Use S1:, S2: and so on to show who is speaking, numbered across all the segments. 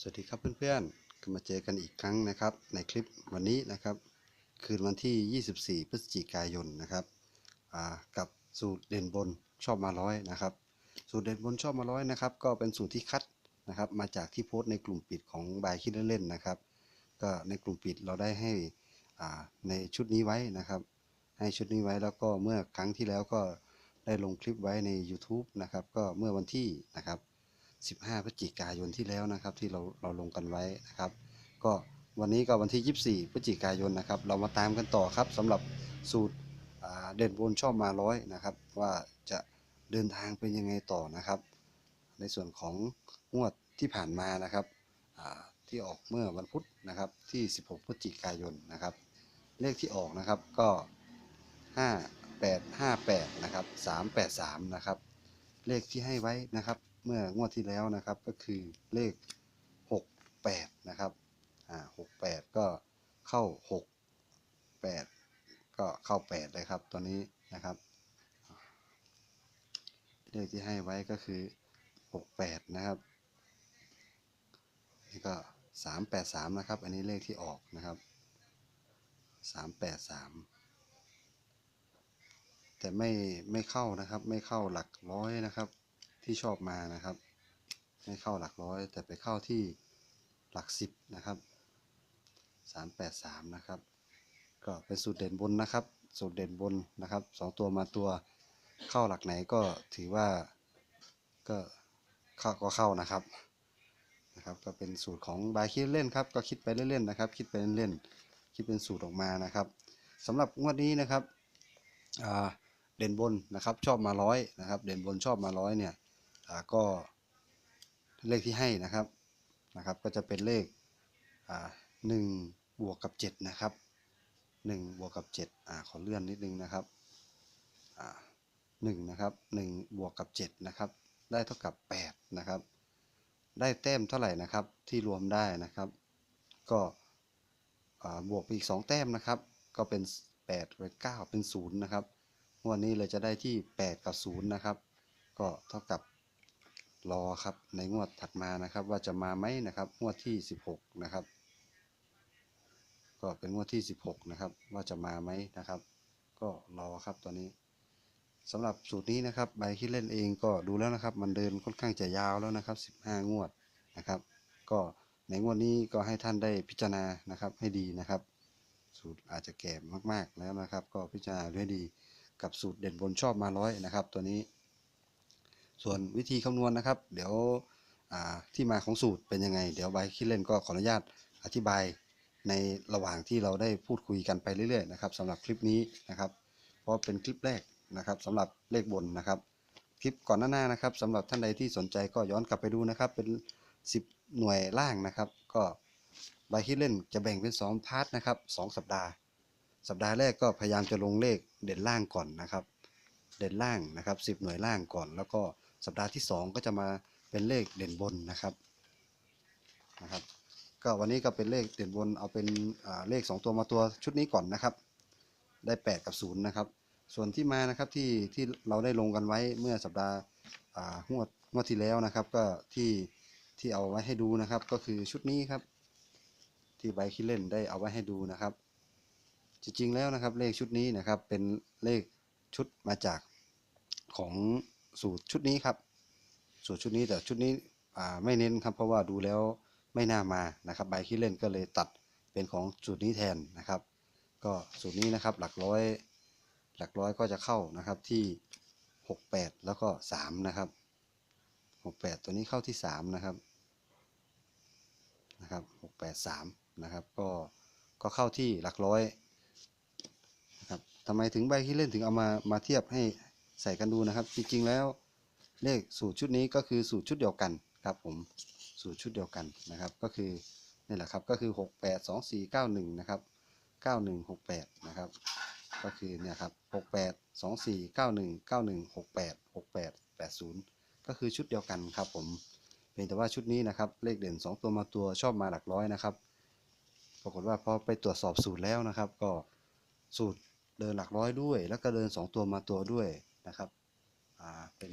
S1: สวัสดีครับเพื่อนๆ ก็มาเจอกันอีกครั้งนะครับ ในคลิปวันนี้นะครับ คืนวันที่ 24 พฤศจิกายนนะครับกับสูตรเด่นบนชอบมาร้อยนะครับ สูตรเด่นบนชอบมาร้อยนะครับ ก็เป็นสูตรที่คัดนะครับมาจากที่โพสต์ในกลุ่มปิดของบายคิดเล่นๆนะครับ ก็ในกลุ่มปิดเราได้ให้ในชุดนี้ไว้นะครับ ให้ชุดนี้ไว้แล้วก็เมื่อครั้งที่แล้วก็ได้ลงคลิปไว้ใน YouTube นะครับ ก็เมื่อวันที่นะครับ 15พฤศจิกายนที่แล้วนะครับ ที่เราเราลงกันไว้นะครับ ก็วันนี้ก็วันที่ 24พฤศจิกายนนะครับ เรามาตามกันต่อครับสำหรับสูตรเด่นบนชอบมาร้อยนะครับ ว่าจะเดินทางเป็นยังไงต่อนะครับ ในส่วนของงวดที่ผ่านมานะครับที่ออกเมื่อวันพุธนะครับที่ 16พฤศจิกายนนะครับ เลขที่ออกนะครับก็ 5858 นะครับ 383 นะครับ เลขที่ให้ไว้นะครับ เมื่องวดที่แล้วนะครับก็คือเลข 68 นะครับอ่า68 ก็เข้า 68 ก็เข้า 8 เลยครับ ตัวนี้นะครับ เลขที่ให้ไว้ก็คือ 68 นะครับนี่ก็ 383 นะครับ อันนี้เลขที่ออกนะครับ 383แต่ไม่ไม่เข้านะครับ ไม่เข้าหลักร้อยนะครับ ที่ชอบมานะครับ ไม่เข้าหลักร้อย แต่ไปเข้าที่หลักสิบนะครับ383นะครับ ก็เป็นสูตรเด่นบนนะครับ สูตรเด่นบนนะครับสองตัวมาตัวเข้าหลักไหนก็ถือว่าก็เข้าก็เข้านะครับนะครับ ก็เป็นสูตรของบายคิดเล่นครับ ก็คิดไปเล่นๆนะครับ คิดไปเล่นๆคิดเป็นสูตรออกมานะครับสำหรับงวดนี้นะครับเด่นบนนะครับชอบมาร้อยนะครับ เด่นบนชอบมาร้อยเนี่ย ก็เลขที่ให้นะครับนะครับ ก็จะเป็นเลขหนึ่งบวกกับเจ็ดนะครับหนึ่งบวกกับเจ็ดอ่าขอเลื่อนนิดนึงนะครับอ่าหนึ่งนะครับหนึ่งบวกกับเจ็ดนะครับ ได้เท่ากับแปดนะครับ ได้แต้มเท่าไหร่นะครับที่รวมได้นะครับ ก็บวกไปอีกสองแต้มนะครับ ก็เป็นแปดไปเก้าเป็นศูนย์นะครับวดนี้เลยจะได้ที่แปดกับศูนย์นะครับ ก็เท่ากับ รอครับในงวดถัดมานะครับ ว่าจะมาไหมนะครับงวดที่สิบหกนะครับ ก็เป็นงวดที่ 16 นะครับ ว่าจะมาไหมนะครับ ก็รอครับตอนนี้สำหรับสูตรนี้นะครับใบคิดเล่นเองก็ดูแล้วนะครับ มันเดินค่อนข้างจะยาวแล้วนะครับ 15 งวดนะครับ ก็ในงวดนี้ก็ให้ท่านได้พิจารณานะครับให้ดีนะครับ สูตรอาจจะแก่มากๆแล้วนะครับ ก็พิจารณาด้วยดีกับสูตรเด่นบนชอบมาร้อยนะครับ ตัวนี้ ส่วนวิธีคำนวณนะครับ เดี๋ยวที่มาของสูตรเป็นยังไง เดี๋ยวใบคิดเล่นก็ขออนุญาตอธิบายในระหว่างที่เราได้พูดคุยกันไปเรื่อยๆนะครับสำหรับคลิปนี้นะครับ เพราะเป็นคลิปแรกนะครับสำหรับเลขบนนะครับ คลิปก่อนหน้าๆนะครับสำหรับท่านใดที่สนใจก็ย้อนกลับไปดูนะครับ เป็น 10 หน่วยล่างนะครับ ก็ใบคิดเล่นจะแบ่งเป็น2พาร์ทนะครับ2สัปดาห์ สัปดาห์แรกก็พยายามจะลงเลขเด่นล่างก่อนนะครับ เด่นล่างนะครับ 10 หน่วยล่างก่อนแล้วก็ สัปดาห์ที่ 2 ก็จะมาเป็นเลขเด่นบนนะครับนะครับ ก็วันนี้ก็เป็นเลขเด่นบนเอาเป็นเลข 2 ตัวมาตัวชุดนี้ก่อนนะครับ ได้ 8 กับ 0 นะครับ ส่วนที่มานะครับที่ที่เราได้ลงกันไว้เมื่อสัปดาห์อ่างวดงวดที่แล้วนะครับ ก็ที่ที่เอาไว้ให้ดูนะครับ ก็คือชุดนี้ครับ ที่ใบคิดเล่นได้เอาไว้ให้ดูนะครับ จริงๆแล้วนะครับเลขชุดนี้นะครับเป็นเลขชุดมาจากของ สูตรชุดนี้ครับ สูตรชุดนี้แต่ชุดนี้ไม่เน้นครับ เพราะว่าดูแล้วไม่น่ามานะครับใบคิดเล่นก็เลยตัดเป็นของสูตรนี้แทนนะครับ ก็สูตรนี้นะครับหลักร้อยหลักร้อยก็จะเข้านะครับที่ 68 แล้วก็3นะครับ68 ตัวนี้เข้าที่ 3 นะครับนะครับ68 3นะครับก็ก็เข้าที่หลักร้อยนะครับทำไมถึงใบคิดเล่นถึงเอามามาเทียบให้ ใส่กันดูนะครับ จริง ๆ แล้วเลขสูตรชุดนี้ก็คือสูตรชุดเดียวกันครับผมสูตรชุดเดียวกันนะครับ ก็คือนี่แหละครับก็คือ 6 8 2 4 9 1นะครับ91 68นะครับก็คือเนี่ยครับ68 2 4 9 1 9 1 68 68 80 ก็คือชุดเดียวกันครับผมเพียงแต่ว่าชุดนี้นะครับเลขเด่น 2 ตัวมาตัวชอบมาหลักร้อยนะครับ ปรากฏว่าพอไปตรวจสอบสูตรแล้วนะครับ ก็สูตรเดินหลักร้อยด้วย แล้วก็เดิน 2 ตัวมาตัวด้วย นะครับเป็น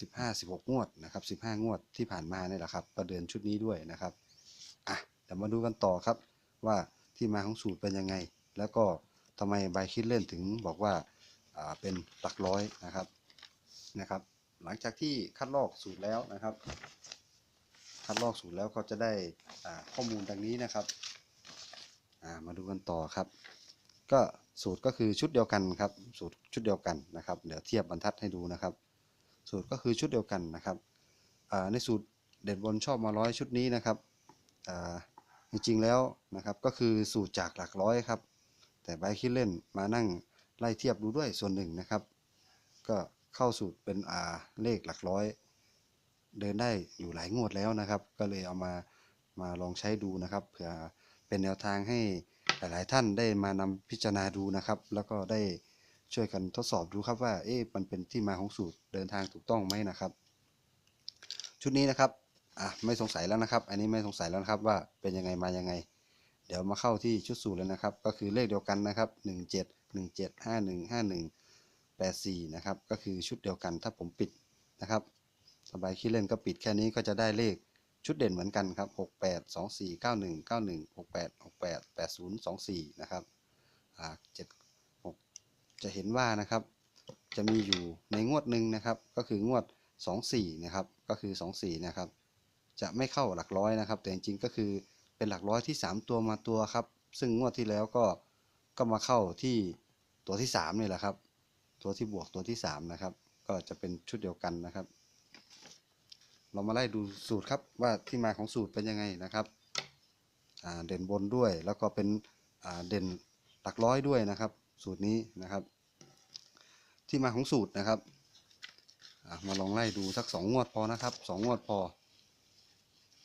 S1: สิบห้าสิบหกงวดนะครับสิบห้างวดที่ผ่านมาเนี่ยแหละครับก็เดินชุดนี้ด้วยนะครับอะเดี๋ยวมาดูกันต่อครับว่าที่มาของสูตรเป็นยังไง แล้วก็ทำไมใบคิดเล่นถึงบอกว่าเป็นหลักร้อยนะครับนะครับ หลังจากที่คัดลอกสูตรแล้วนะครับ คัดลอกสูตรแล้วก็จะได้ข้อมูลดังนี้นะครับมาดูกันต่อครับ ก็ สูตรก็คือชุดเดียวกันครับ สูตรชุดเดียวกันนะครับ เดี๋ยวเทียบบรรทัดให้ดูนะครับ สูตรก็คือชุดเดียวกันนะครับในสูตรเด่นบนชอบมาร้อยชุดนี้นะครับจริงๆแล้วนะครับก็คือสูตรจากหลักร้อยครับ แต่ใบคิดเล่นมานั่งไล่เทียบดูด้วยส่วนหนึ่งนะครับ ก็เข้าสูตรเป็นอ่าเลขหลักร้อย เดินได้อยู่หลายงวดแล้วนะครับ ก็เลยเอามามาลองใช้ดูนะครับเผื่อเป็นแนวทางให้ หลายๆท่านได้มานำพิจารณาดูนะครับ แล้วก็ได้ช่วยกันทดสอบดูครับว่าเอ๊ะมันเป็นที่มาของสูตรเดินทางถูกต้องไหมนะครับ ชุดนี้นะครับอะไม่สงสัยแล้วนะครับ อันนี้ไม่สงสัยแล้วนะครับว่าเป็นยังไงมายังไง เดี๋ยวมาเข้าที่ชุดสูตรแล้วนะครับ ก็คือเลขเดียวกันนะครับ 17 17 51 51 84นะครับก็คือชุดเดียวกันถ้าผมปิดนะครับสบายขี้เล่นก็ปิดแค่นี้ก็จะได้เลข ชุดเด่นเหมือนกันครับ 68 24 91 91 68 68 80 24 นะครับ อ่า7 6 จะเห็นว่านะครับ จะมีอยู่ในงวดหนึ่งนะครับ ก็คืองวด 24 นะครับ ก็คือ 24 นะครับ จะไม่เข้าหลักร้อยนะครับ แต่จริงๆ ก็คือเป็นหลักร้อยที่ 3 ตัวมาตัวครับ ซึ่งงวดที่แล้วก็ ก็มาเข้าที่ตัวที่3นี่แหละครับ ตัวที่บวกตัวที่3นะครับ ก็จะเป็นชุดเดียวกันนะครับ เรามาไล่ดูสูตรครับว่าที่มาของสูตรเป็นยังไงนะครับเด่นบนด้วยแล้วก็เป็นเด่นหลักร้อยด้วยนะครับ สูตรนี้นะครับ ที่มาของสูตรนะครับมาลองไล่ดูสักสองงวดพอนะครับสองงวดพอ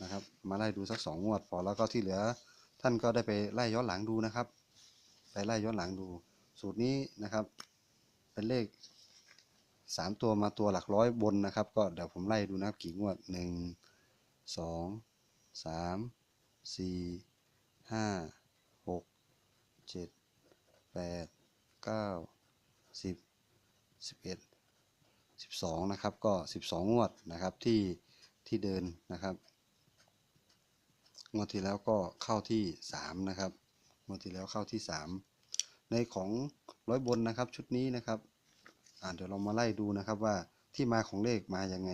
S1: นะครับมาไล่ดูสักสองงวดพอแล้วก็ที่เหลือท่านก็ได้ไปไล่ย้อนหลังดูนะครับ ไปไล่ย้อนหลังดู สูตรนี้นะครับ เป็นเลข สามตัวมาตัวหลักร้อยบนนะครับ ก็เดี๋ยวผมไล่ดูนะครับกี่งวดหนึ่งสองสามสี่ห้าหกเจ็ดแปดเก้าสิบสิบเอ็ดสิบสองนะครับก็สิบสองงวดนะครับที่ที่เดินนะครับงวดที่แล้วก็เข้าที่สามนะครับงวดที่แล้วเข้าที่สามในของร้อยบนนะครับชุดนี้นะครับ เดี๋ยวเรามาไล่ดูนะครับว่าที่มาของเลขมาอยังไง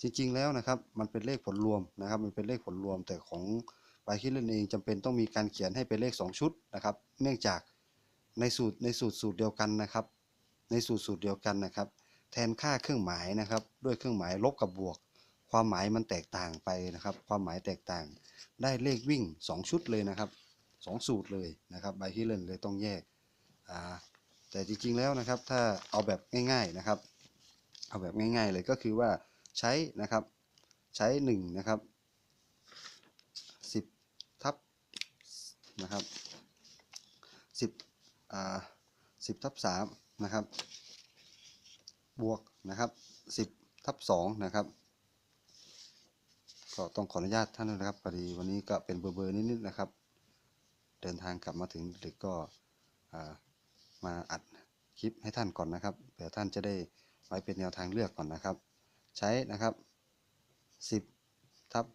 S1: จริงๆแล้วนะครับมันเป็นเลขผลรวมนะครับ มันเป็นเลขผลรวมแต่ของปคิดเล่นเองจำเป็นต้องมีการเขียนให้เป็นเลข 2 ชุดนะครับ เนื่องจากในสูตรในสูตรสูตรเดียวกันนะครับ ในสูตรสูตรเดียวกันนะครับ แทนค่าเครื่องหมายนะครับ ด้วยเครื่องหมายลบกับบวก ความหมายมันแตกต่างไปนะครับ ความหมายแตกต่าง ได้เลขวิ่ง 2 ชุดเลยนะครับ 2 สูตรเลยนะครับใบที่เล่นเลยต้องแยกอ่า แต่จริงๆแล้วนะครับถ้าเอาแบบง่ายๆนะครับ เอาแบบง่ายๆเลยก็คือว่าใช้นะครับใช้1นะครับ10ทับนะครับ10อ่า10ทับ3นะครับบวกนะครับ10ทับ2นะครับก็ต้องขออนุญาตท่านด้วยนะครับพอดีวันนี้ก็เป็นเบอร์เบอร์นิดๆนะครับ เดินทางกลับมาถึงดึกก็อ่า มาอัดคลิปให้ท่านก่อนนะครับเผื่อท่านจะได้ไว้เป็นแนวทางเลือกก่อนนะครับ ใช้นะครับ 10ทับ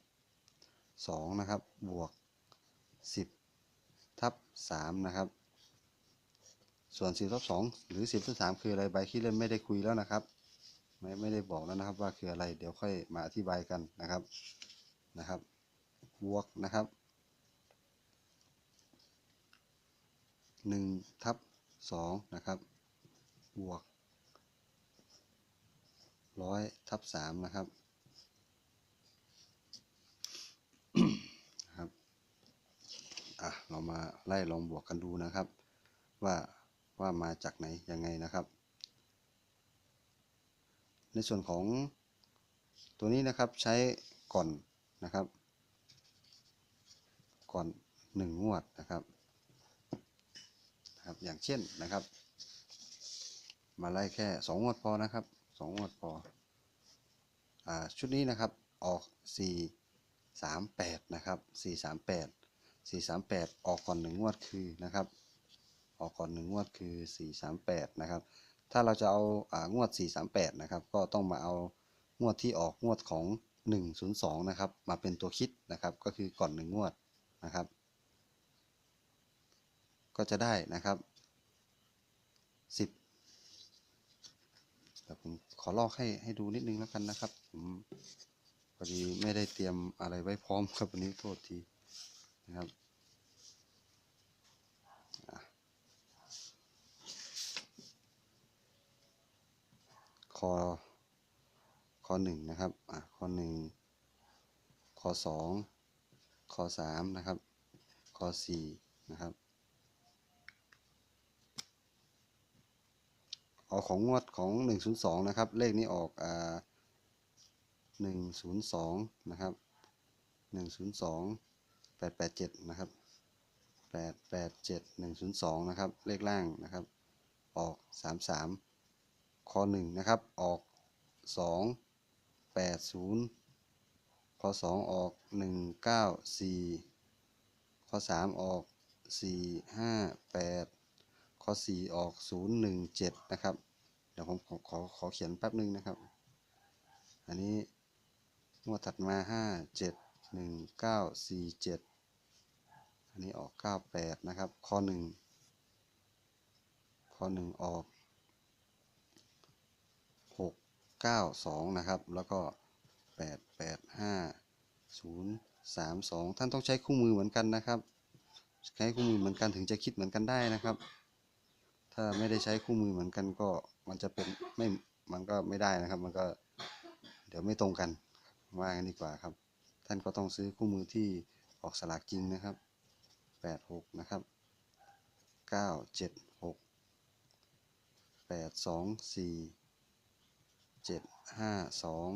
S1: 2นะครับบวก 10ทับ3นะครับ ส่วน 10ทับ2หรือ 10ทับ3คืออะไรใบขี้เล่นไม่ได้คุยแล้วนะครับ ไม่ไม่ได้บอกแล้วนะครับว่าคืออะไรเดี๋ยวค่อยมาอธิบายกันนะครับนะครับบวกนะครับ1ทับ 2นะครับ บวกร้อยทับสามนะครับนะครับ อะ เรามาไล่ลองบวกกันดูนะครับ ว่าว่ามาจากไหนยังไงนะครับ ในส่วนของตัวนี้นะครับใช้ก่อนนะครับ ก่อนหนึ่งงวดนะครับ นะครับ อย่างเช่นนะครับ มาไล่แค่สองงวดพอนะครับสองงวดพออ่าชุดนี้นะครับออกสี่สามแปดนะครับสี่สามแปดสี่สามแปดออกก่อนหนึ่งงวดคือนะครับ ออกก่อนหนึ่งงวดคือสี่สามแปดนะครับ ถ้าเราจะเอาอ่างวด 438 นะครับ ก็ต้องมาเอางวดที่ออกงวดของ 102 นะครับ มาเป็นตัวคิดนะครับ ก็คือก่อนหนึ่งงวดนะครับ ก็จะได้นะครับ 10แต่ผมขอลอกให้ให้ดูนิดนึงแล้วกันนะครับ ผมพอดีไม่ได้เตรียมอะไรไว้พร้อมครับวันนี้โทษทีนะครับคอคอหนึ่งนะครับอะคอหนึ่งคอสองคอสามนะครับคอสี่นะครับ เอาของงวดของหนึ่งศูนย์สองนะครับ เลขนี้ออกอ่าหนึ่งศูนย์สองนะครับหนึ่งศูนย์สองแปดแปดเจ็ดนะครับแปดแปดเจ็ดหนึ่งศูนย์สองนะครับ เลขล่างนะครับ ออกสามสามคอหนึ่งนะครับ ออกสองแปดศูนย์คอสองออกหนึ่งเก้าสี่คอสามออกสี่ห้าแปด อสี่ออกศูนย์หนึ่งเจ็ดนะครับ เดี๋ยวผมขอขอขอเขียนแป๊บนึงนะครับ อันนี้งวดถัดมาห้าเจ็ดหนึ่งเก้าสี่เจ็ดอันนี้ออกเก้าแปดนะครับคอหนึ่งคอหนึ่งออกหกเก้าสองนะครับ แล้วก็แปดแปดห้าศูนย์สามสองท่านต้องใช้คู่มือเหมือนกันนะครับใช้คู่มือเหมือนกันถึงจะคิดเหมือนกันได้นะครับ ถ้าไม่ได้ใช้คู่มือเหมือนกันก็มันจะเป็นไม่มันก็ไม่ได้นะครับ มันก็เดี๋ยวไม่ตรงกันว่ากันดีกว่าครับ ท่านก็ต้องซื้อคู่มือที่ออกสลากจริงนะครับแปดหกนะครับเก้าเจ็ดหกแปดสองสี่เจ็ดห้าสอง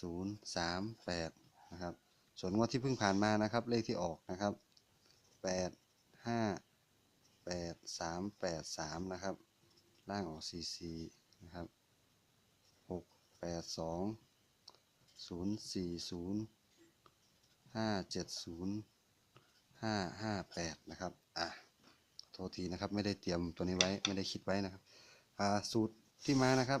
S1: ศูนย์สามแปดนะครับส่วนงวดที่เพิ่งผ่านมานะครับ เลขที่ออกนะครับแปดห้า แปดสามแปดสามนะครับ ล่างออกสี่สี่นะครับหกแปดสองศูนย์สี่ศูนย์ห้าเจ็ดศูนย์ห้าห้าแปดนะครับ อะ โทษทีนะครับ ไม่ได้เตรียมตัวนี้ไว้ ไม่ได้คิดไว้นะครับ อ่า สูตรที่มานะครับ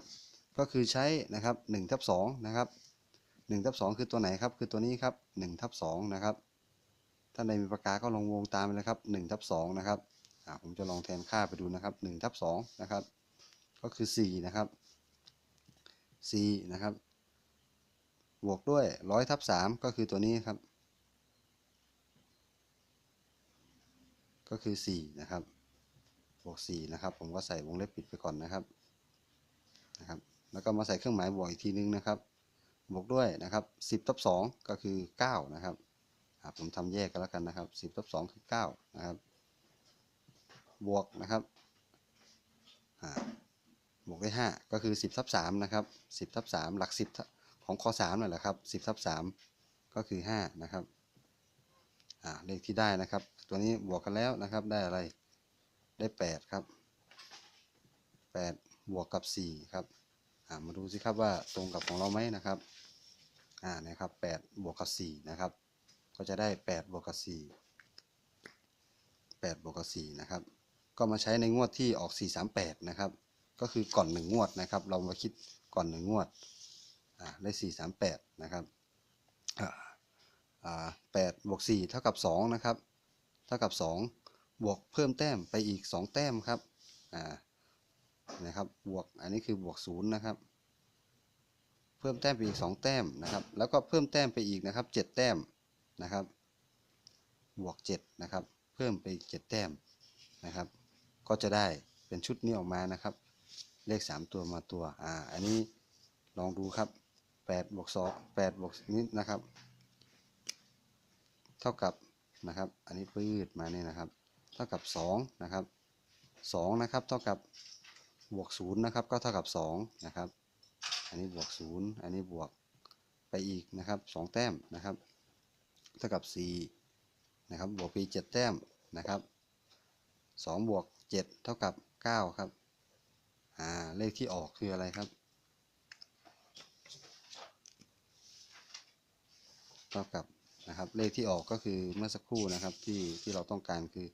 S1: ก็คือใช้นะครับ1ทับ2นะครับ1ทับ2คือตัวไหนครับ คือตัวนี้ครับ1ทับ2นะครับ ท่านใดมีปากกาก็ลงวงตามไปเลยครับ1ทับ2นะครับ ผมจะลองแทนค่าไปดูนะครับ1ทับ2นะครับ ก็คือ 4 นะครับ 4 นะครับ บวกด้วย100ทับ3ก็คือตัวนี้ครับ ก็คือ 4 นะครับ บวก 4 นะครับ ผมก็ใส่วงเล็บปิดไปก่อนนะครับ นะครับ แล้วก็มาใส่เครื่องหมายบวกอีกทีนึงนะครับ บวกด้วยนะครับ 10ทับ2ก็คือ 9 นะครับผมทำแยกกันแล้วกันนะครับ 10ทับ2คือ 9 นะครับ บวกนะครับบวกด้วย5ก็คือ 10ทับ3นะครับ10ทับ3หลัก 10ทับของคอ3นั่นแหละครับ10ทับ3ก็คือ5นะครับเลขที่ได้นะครับ ตัวนี้บวกกันแล้วนะครับได้อะไรได้ 8 ครับ 8 บวกกับ 4 ครับามาดูสิครับว่าตรงกับของเราไหมนะครับอ่านะครับ8บวกกับ4นะครับ ก็จะได้ 8 บวกกับ4 8บวกกับ4นะครับ ก็มาใช้ในงวดที่ออก 438 นะครับ ก็คือก่อน 1 งวดนะครับ เรามาคิดก่อน 1 งวดอ่าได้ 438 นะครับ8บวก4เท่ากับ 2 นะครับ เท่ากับ 2 บวกเพิ่มแต้มไปอีก 2 แต้มครับนะครับ บวก อันนี้คือบวก 0 นะครับ เพิ่มแต้มไปอีก 2 แต้มนะครับ แล้วก็เพิ่มแต้มไปอีกนะครับ 7 แต้มนะครับ บวก 7 นะครับ เพิ่มไปอีก 7 แต้มนะครับ ก็จะได้เป็นชุดนี้ออกมานะครับ เลข 3 ตัวมาตัว อ่า อันนี้ลองดูครับ8บวก2 8บวกนี้นะครับ เท่ากับนะครับ อันนี้ปื้ดมาเนี่ยนะครับ เท่ากับ 2 นะครับ 2 นะครับ เท่ากับบวก0นะครับ ก็เท่ากับ 2 นะครับ อันนี้บวก 0 อันนี้บวกไปอีกนะครับ 2 แต้มนะครับ เท่ากับ 4 นะครับ บวกไปอีก7แต้มนะครับ 2 บวก 7 เท่ากับ 9 ครับอ่าเลขที่ออกคืออะไรครับ เท่ากับนะครับเลขที่ออกก็คือเมื่อสักครู่นะครับที่ที่เราต้องการคือ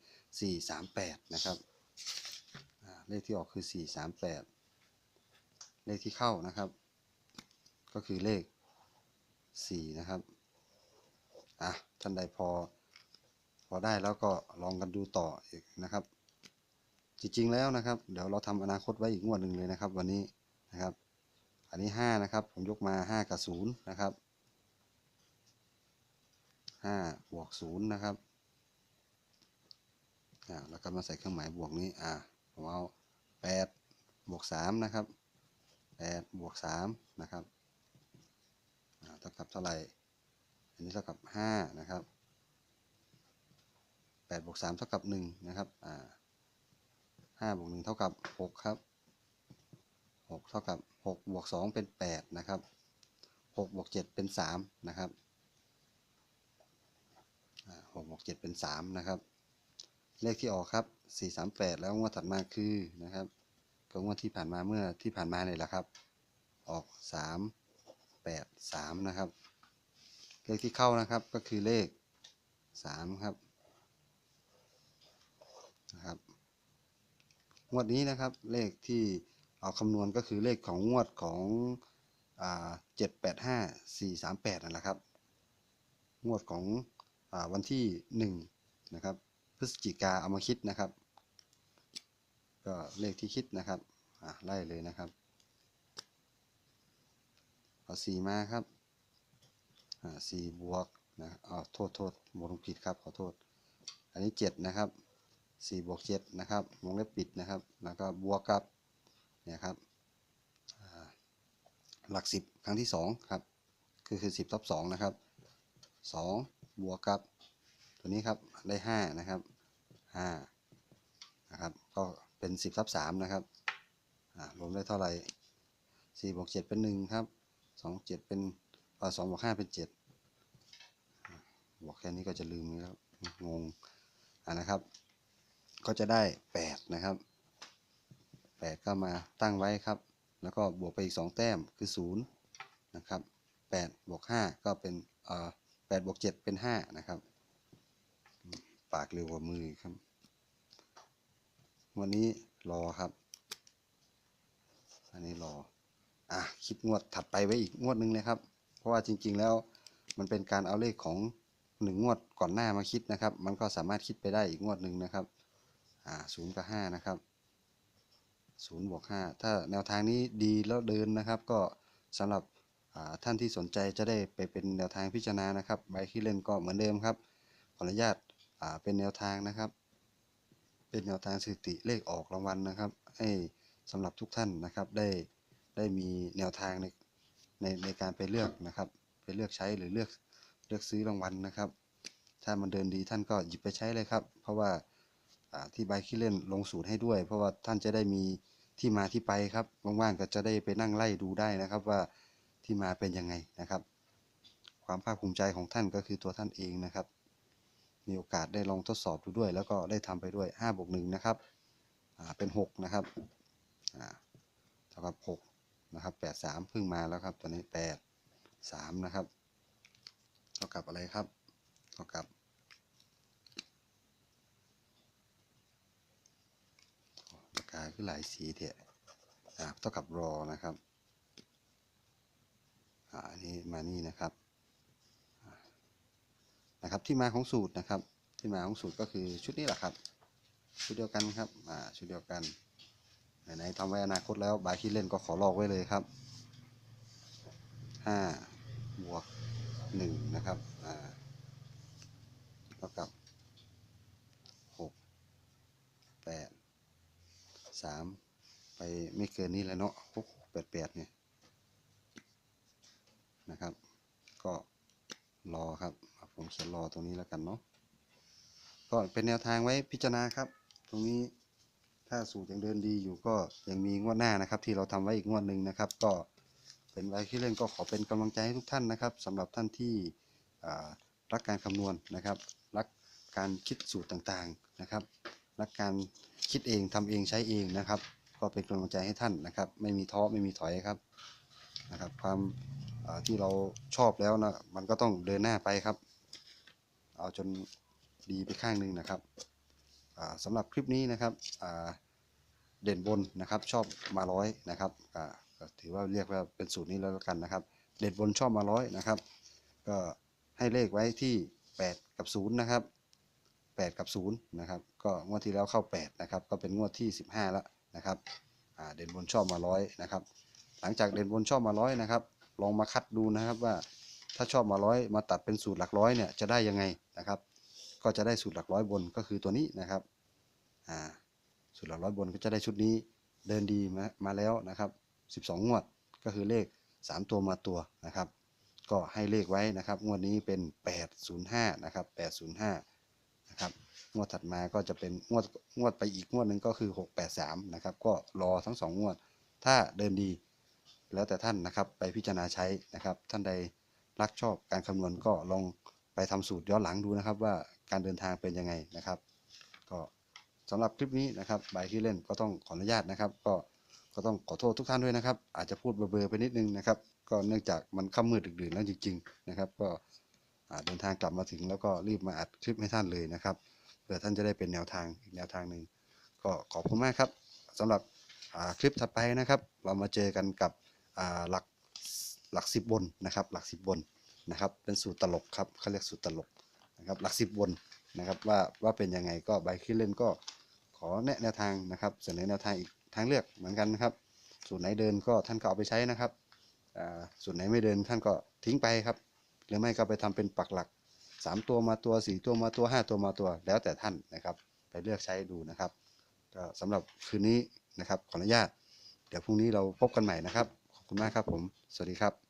S1: 438 นะครับอ่าเลขที่ออกคือสี่สามแปดเลขที่เข้านะครับ ก็คือเลขสี่นะครับอะท่านใดพอ พอได้แล้วก็ลองกันดูต่ออีกนะครับ จริงๆแล้วนะครับ เดี๋ยวเราทำอนาคตไว้อีกงวดหนึ่งเลยนะครับ วันนี้นะครับ อันนี้ห้านะครับ ผมยกมาห้ากับศูนย์นะครับห้าบวกศูนย์นะครับอ่าแล้วก็มาใส่เครื่องหมายบวกนี้อ่าผมเอาแปดบวกสามนะครับแปดบวกสามนะครับอ่าเท่ากับเท่าไหร่อันนี้เท่ากับห้านะครับแปดบวกสามเท่ากับหนึ่งนะครับอ่า ห้าบวกหนึ่งเท่ากับหกครับหกเท่ากับหกบวกสองเป็นแปดนะครับหกบวกเจ็ดเป็นสามนะครับหกบวกเจ็ดเป็นสามนะครับ เลขที่ออกครับสี่สามแปดแล้วงวดถัดมาคือนะครับก็งวดที่ผ่านมาเมื่อที่ผ่านมาเนี่ยแหละครับ ออกสามแปดสามนะครับ เลขที่เข้านะครับก็คือเลขสามครับนะครับ งวดนี้นะครับ เลขที่เอาคำนวณก็คือเลขของงวดของเจ็ดแปดห้าสี่สามแปดนั่นแหละครับ งวดของอวันที่หนึ่งนะครับ พฤศจิกาเอามาคิดนะครับ ก็เลขที่คิดนะครับไล่เลยนะครับ เอาสี่มาครับสี่บวกนะเอ๋อโทษโทษบวกลงผิดครับขอโทษ อันนี้เจ็ดนะครับ สี่บวกเจ็ดนะครับวงเล็บปิดนะครับ แล้วก็บวกกับเนี่ยครับหลักสิบครั้งที่สองครับคือคือสิบทับสองนะครับสองบวกกับตัวนี้ครับได้ห้านะครับห้านะครับก็เป็นสิบทับสามนะครับรวมได้เท่าไหร่สี่บวกเจ็ดเป็นหนึ่งครับสองเจ็ดเป็นสองบวกห้าเป็นเจ็ดบอกแค่นี้ก็จะลืมแล้วงงอ่านะครับ ก็จะได้ 8 นะครับ 8 ก็มาตั้งไว้ครับ แล้วก็บวกไปอีก 2 แต้มคือ 0 นะครับ 8 บวก 5 ก็เป็นเอ่อ8บวก 7 เป็น 5 นะครับ ปากเร็วกว่ามือครับ วันนี้รอครับ อันนี้รอ อะ คลิปงวดถัดไปไว้อีกงวดนึงเลยครับ เพราะว่าจริง ๆ แล้วมันเป็นการเอาเลขของหนึ่งงวดก่อนหน้ามาคิดนะครับ มันก็สามารถคิดไปได้อีกงวดหนึ่งนะครับ ศูนย์กับห้านะครับศูนย์บวกห้าถ้าแนวทางนี้ดีแล้วเดินนะครับ ก็สำหรับท่านที่สนใจจะได้ไปเป็นแนวทางพิจารณานะครับใบขี้เล่นก็เหมือนเดิมครับขออนุญาตาเป็นแนวทางนะครับ เป็นแนวทางสถิติเลขออกรางวัลนะครับ ให้สำหรับทุกท่านนะครับได้ได้มีแนวทางในในในการไปเลือกนะครับ ไปเลือกใช้หรือเลือกเลือกซื้อรางวัลนะครับ ถ้ามันเดินดีท่านก็หยิบไปใช้เลยครับ เพราะว่า ที่ใบขี้เล่นลงสูตรให้ด้วย เพราะว่าท่านจะได้มีที่มาที่ไปครับว่างๆก็จะได้ไปนั่งไล่ดูได้นะครับว่าที่มาเป็นยังไงนะครับ ความภาคภูมิใจของท่านก็คือตัวท่านเองนะครับ มีโอกาสได้ลองทดสอบดูด้วย แล้วก็ได้ทำไปด้วย5บวก1นะครับเป็น 6 นะครับเท่ากับ6นะครับ8 3เพิ่งมาแล้วครับตัวนี้ 8 3 นะครับ เท่ากับอะไรครับ เท่ากับ ปา กาคือหลายสีเถอะอ่าเท่ากับรอนะครับอ่าอันนี้มานี่นะครับนะครับที่มาของสูตรนะครับ ที่มาของสูตรก็คือชุดนี้แหละครับ ชุดเดียวกันครับอ่าชุดเดียวกันไหนๆทำไว้อนาคตแล้วบายคิดเล่นก็ขอลอกไว้เลยครับห้าบวกหนึ่งนะครับอ่าเท่ากับหกแปด สามไปไม่เกินนี้แล้วเนาะหกแปดแปดเนี่ยนะครับ ก็รอครับ ผมเขียนรอตรงนี้แล้วกันเนาะก็เป็นแนวทางไว้พิจารณาครับ ตรงนี้ถ้าสูตรยังเดินดีอยู่ก็ยังมีงวดหน้านะครับ ที่เราทำไว้อีกงวดหนึ่งนะครับ ก็เป็นไว้ที่เล่นก็ขอเป็นกำลังใจให้ทุกท่านนะครับสำหรับท่านที่รักการคำนวณนะครับ รักการคิดสูตรต่างๆนะครับ รักการคิดเองทำเองใช้เองนะครับ ก็เป็นกำลังใจให้ท่านนะครับ ไม่มีท้อไม่มีถอยครับนะครับ ความที่เราชอบแล้วนะมันก็ต้องเดินหน้าไปครับ เอาจนดีไปข้างหนึ่งนะครับอ่าสำหรับคลิปนี้นะครับเด่นบนนะครับชอบมาร้อยนะครับถือว่าเรียกว่าเป็นสูตรนี้แล้วกันนะครับ เด่นบนชอบมาร้อยนะครับ ก็ให้เลขไว้ที่ 8 กับ 0 นะครับ 8 กับ 0 นะครับ ก็งวดที่แล้วเข้า 8 นะครับ ก็เป็นงวดที่ 15 แล้วนะครับเด่นบนชอบมาร้อยนะครับ หลังจากเด่นบนชอบมาร้อยนะครับ ลองมาคัดดูนะครับว่าถ้าชอบมาร้อยมาตัดเป็นสูตรหลักร้อยเนี่ยจะได้ยังไงนะครับ ก็จะได้สูตรหลักร้อยบนก็คือตัวนี้นะครับสูตรหลักร้อยบนก็จะได้ชุดนี้เดินดีมามาแล้วนะครับ 12 งวดก็คือเลข 3 ตัวมาตัวนะครับ ก็ให้เลขไว้นะครับ งวดนี้เป็น 805 นะครับ 805 นะครับ งวดถัดมาก็จะเป็นงวดงวดไปอีกงวดหนึ่งก็คือ 683 นะครับ ก็รอทั้ง 2 งวด ถ้าเดินดี แล้วแต่ท่านนะครับไปพิจารณาใช้นะครับ ท่านใดรักชอบการคำนวณก็ลองไปทำสูตรย้อนหลังดูนะครับ ว่าการเดินทางเป็นยังไงนะครับ ก็สำหรับคลิปนี้นะครับบายที่เล่นก็ต้องขออนุญาตนะครับ ก็ก็ต้องขอโทษทุกท่านด้วยนะครับ อาจจะพูดเบลอๆไปนิดนึงนะครับ ก็เนื่องจากมันค่ำมืดดึกดื่นแล้วจริง ๆ นะครับ ก็ เดินทางกลับมาถึงแล้วก็รีบมาอัดคลิปให้ท่านเลยนะครับเพื่อท่านจะได้เป็นแนวทางอีกแนวทางหนึ่งก็ขอบคุณมากครับสำหรับคลิปถัดไปนะครับ เรามาเจอกันกับหลักหลักสิบบนนะครับหลักสิบบนนะครับเป็นสูตรตลกครับเขาเรียกสูตรตลกนะครับหลักสิบบนนะครับว่าว่าเป็นยังไงก็ใบคิดเล่นก็ขอแนะแนวทางนะครับ เสนอแนวทางอีกทางเลือกเหมือนกันนะครับ สูตรไหนเดินก็ท่านก็เอาไปใช้นะครับสูตรไหนไม่เดินท่านก็ทิ้งไปครับ หรือไม่ก็ไปทำเป็นปักหลักสามตัวมาตัวสี่ตัวมาตัวห้าตัวมาตัว แล้วแต่ท่านนะครับ ไปเลือกใช้ดูนะครับ ก็สำหรับคืนนี้นะครับ ขออนุญาต เดี๋ยวพรุ่งนี้เราพบกันใหม่นะครับ ขอบคุณมากครับผม สวัสดีครับ